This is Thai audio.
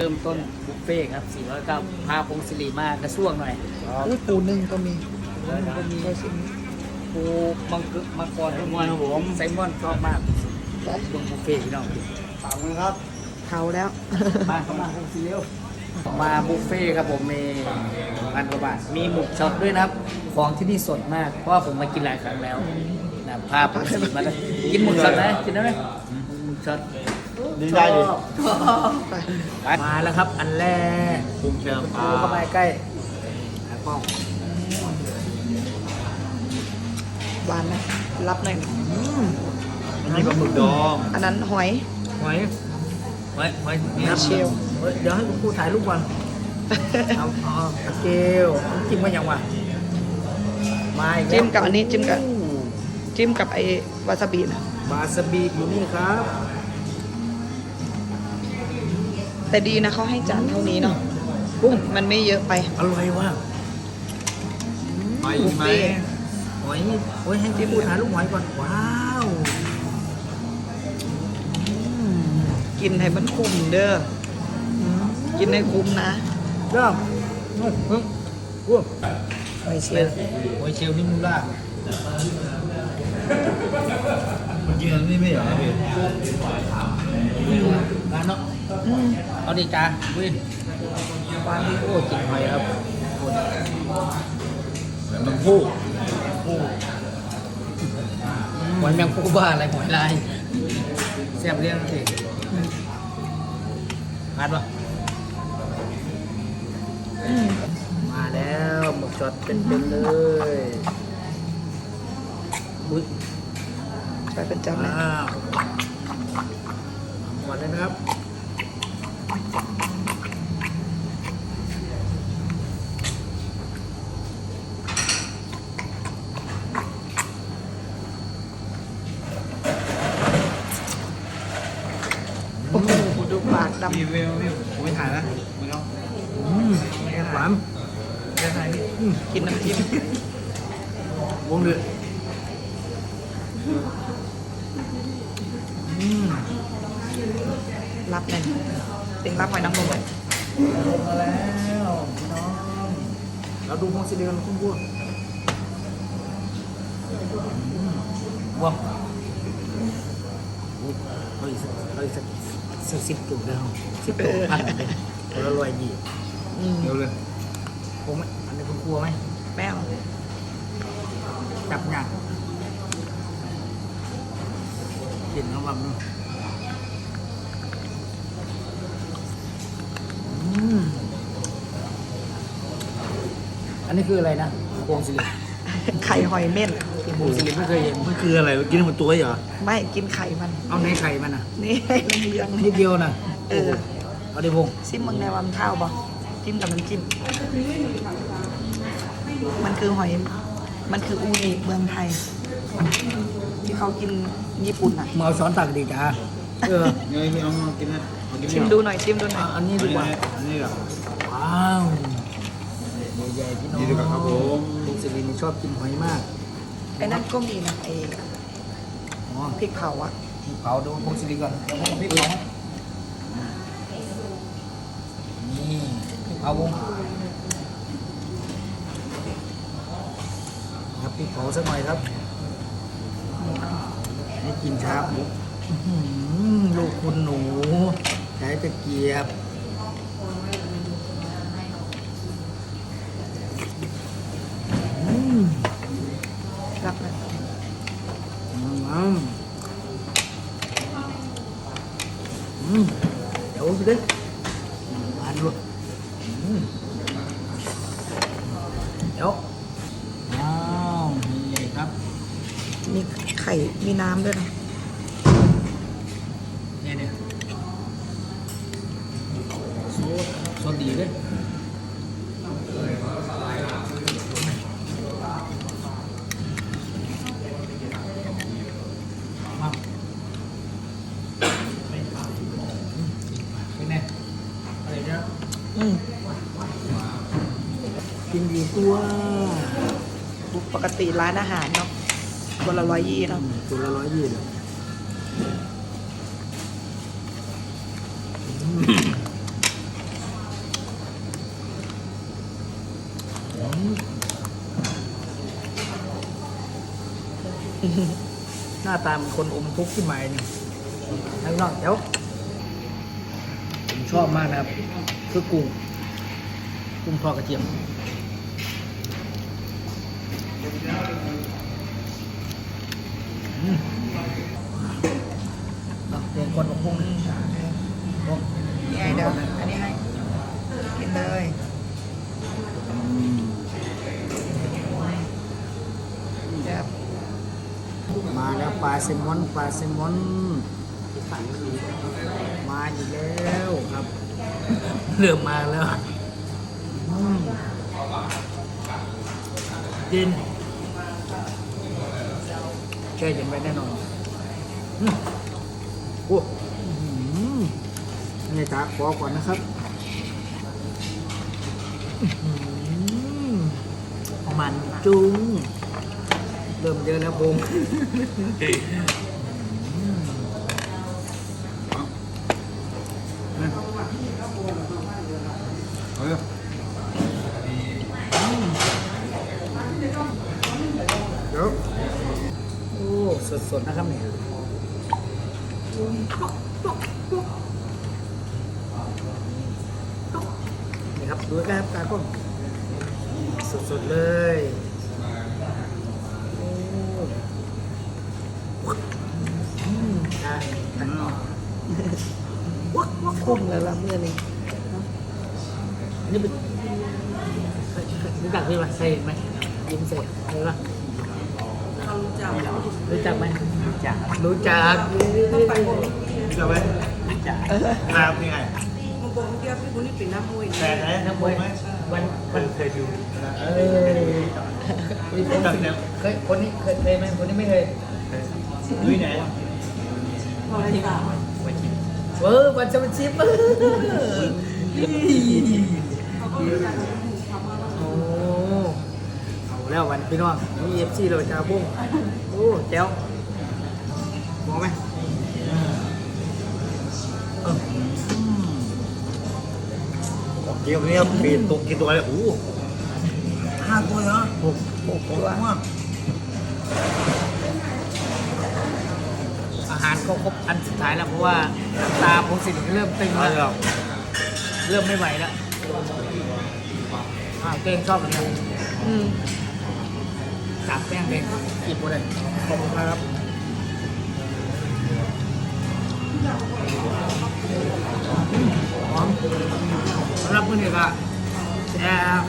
เริ่มต้นบุฟเฟ่ต์ครับ409พาพงศิริมากระช่วงหน่อยอุ้ยปูนึ่งก็มีแล้วก็มีใช่สิปูมังกรมังกรไซมอนครับผมไซมอนชอบมากช่วงบุฟเฟ่ต์พี่น้องฝากมือครับเทาแล้ว มาเข้ามาพงศิริเร็วมาบุฟเฟ่ต์ครับผมมีพันกว่าบาทมีหมึกช็อตด้วยนะครับ ของที่นี่สดมากเพราะว่าผมมากินหลายครั้งแล้วนะพาพงศิริมาแล้วกินหมึกช็อตไหมกินได้ไหมหมึกช็อต ดีได้ดิไปไปมาแล้วครับ อันแรกภูมิเชิงปลาดูเข้ามาใกล้หากล้องหวานไหมรับหน่อยอันนี้ปลาหมึกดองอันนั้นหอย หอยหอยหอยนี่ครับเชลลเฮ้ยเดี๋ยวให้คุณครูถ่ายรูปก่อนเอาเอาเอาเกลจิ้มกันยังวะมาอีกแล้วจิ้มกับอันนี้จิ้มกับจิ้มกับไอ้วาซาบินะวาซาบิอยู่นี่ครับ แต่ดีนะเขาให้จานเท่านี้เนาะกุ้งมันไม่เยอะไป อร่อยว่ะไปอีกไหมหอยโอ้ยให้คุณครูถ่ายรูปหอยก่อน ว้าวกินให้มันคุ้มเด้ออืมกินให้คุ้มนะเริ่มเฮ้ยเฮ้ยกุ้งหอยเชลเป็นลหอยเชลล์นี่มูล่าเมื่อกี้อันนี้ไม่เหรอพี่ร้านเนาะอืม เอาดีจ้าวินปานที่โอ้กินหอยครับเหมือนมันพูกหอยแมงปูบ้าอะไรหอยลายแซ่บเรียงสิผ่านปะอืมมาแล้วหมึกช็อตเป็นๆเลยอุ้ยไปเป็นจานเลยว้าวหมดเลยนะครับ โอ้โหดู ปากดำมีเวลพี่ผมไม่ถ่ายนะมึงเอาอืมหวานไม่ถ่ายพี่กินน้ำจิ้มวงเดือดอืมรับหน่อยเต็งรับหอยนางรมหน่อยมาแล้วพี่น้องเราดูพงศิริกันคุณพูดว้าวเอาอีกสักเอาอีกสัก สักสิบตัวได้ไหมสิบตัวพันเลยตัวละร้อยยี่อืมเร็วเลยผมไหมอันนี้คุณกลัวไหมแม่เอาจับหนักกลิ่นของมันเนอะอืมอันนี้คืออะไรนะพวงศิริไข่หอยเม่น พวงศิริไม่เคยเห็นมันคืออะไรกินมันตัวเหรอไม่กินไข่มันเอาในไข่มันอะนี่มันมียังนิดเดียวนะเออเอาดิพงซิมมึงในวันเท่าบ่จิ้มกับน้ำจิ้มมันคือหอย มันคืออูนิเมืองไทย ที่เขากินญี่ปุ่นอะมาเอาช้อนตักดีจ้าเออไงพี่เอามากินนะเอากินชิมดูหน่อยชิมดูหน่อเอายอันนี้นี่ดีดีกกว่าว่าอันนี้เหรอว้าวใหญ่ๆพี่น้องนี่ดีกว่าครับผมพงศิรินี่ชอบกินหอยมาก ไอ้นั่นก็มีนะไอ้อ๋อพริกเผาอะเผาดูพงศิริก่อนเดี๋ยวผมพริกเผานี่พริกเผาวงครับพริกเผาสักหน่อยครับให้กินชาบมุกอื้อหือลูกคุณหนูใช้ตะเกียบ อืม รับเลย อืมอืม เดี๋ยวไปดิหวานด้วยอืมเดี๋ยวว้าวนี่ใหญ่ครับ มีไข่ มีน้ำด้วยนะ ยินดีด้วยปกติร้านอาหารเนาะวันละร้อยยี่เนาะตัวละร้อยยี่เหน้าตาเหมือนคนอมทุกข์ที่หมายนี่ทั้งนอกเดี๋ยวผมชอบมากนะครับ คือกุ้งกุ้งทอดกระเทียม เอาเดี๋ยวคนของกุ้งนี่โอ้นี่ไงเดี๋ยว อันนี้ให้ กินเลยแบบมาแล้วปลาแซลมอนปลาแซลมอน มาอีกแล้วครับ เริ่มมาแล้ว กิน ช่เย็นไว้แน่นอนอืมโอ้อื้อหือนี่ตาขอก่อนนะครับหมันจุ้งเริ่มเยอะแล้วผมเดี๋ยวโอ้ สดๆนะครับเนี่ยนี่ครับดูครับตากล้องสดๆเลยวักวักคุ้มแล้วละเมื่อนี้นนี้เป็นเคยเคยรู้จักพี่ไหมเคยเห็นไหมยิ้มเสร็จเห็นปะเขารู้จัก รู้จักไหมรู้จักรู้จักต้องไปคนเชื่อไหมรู้จักครับนี่ไงมึงบอกเมื่อกี้พี่คนนี้เป็นนักมวยแต่ไหนนักมวยวันวันเคยดูเออรู้จักเนี่ยเคยคนนี้เคยเคยไหมคนนี้ไม่เคยลุยไหนพอได้สามเออวันจะเป็นชิปเออโอ้เอา แล้ววันพี่น้องนี่เอฟซีเราจะบุ้งโอ้แจ๋วมองไหมเอเกี่ยวเนี่ยปีนตกกี่ตัวเลยโอ้ห้าตัวเหรอหกหกตัวมากอาหารก็ครบอันสุดท้ายแล้วเพราะว่าตาผมสิเริ่มตึงแล้วเริ่มไม่ไหวแล้วอ่าเต้งชอบเหมือนกัน จับแป้งเต้งกิบหมดเลยขอบคุณครับสำหรับมื้อนี้ก็แซ่บ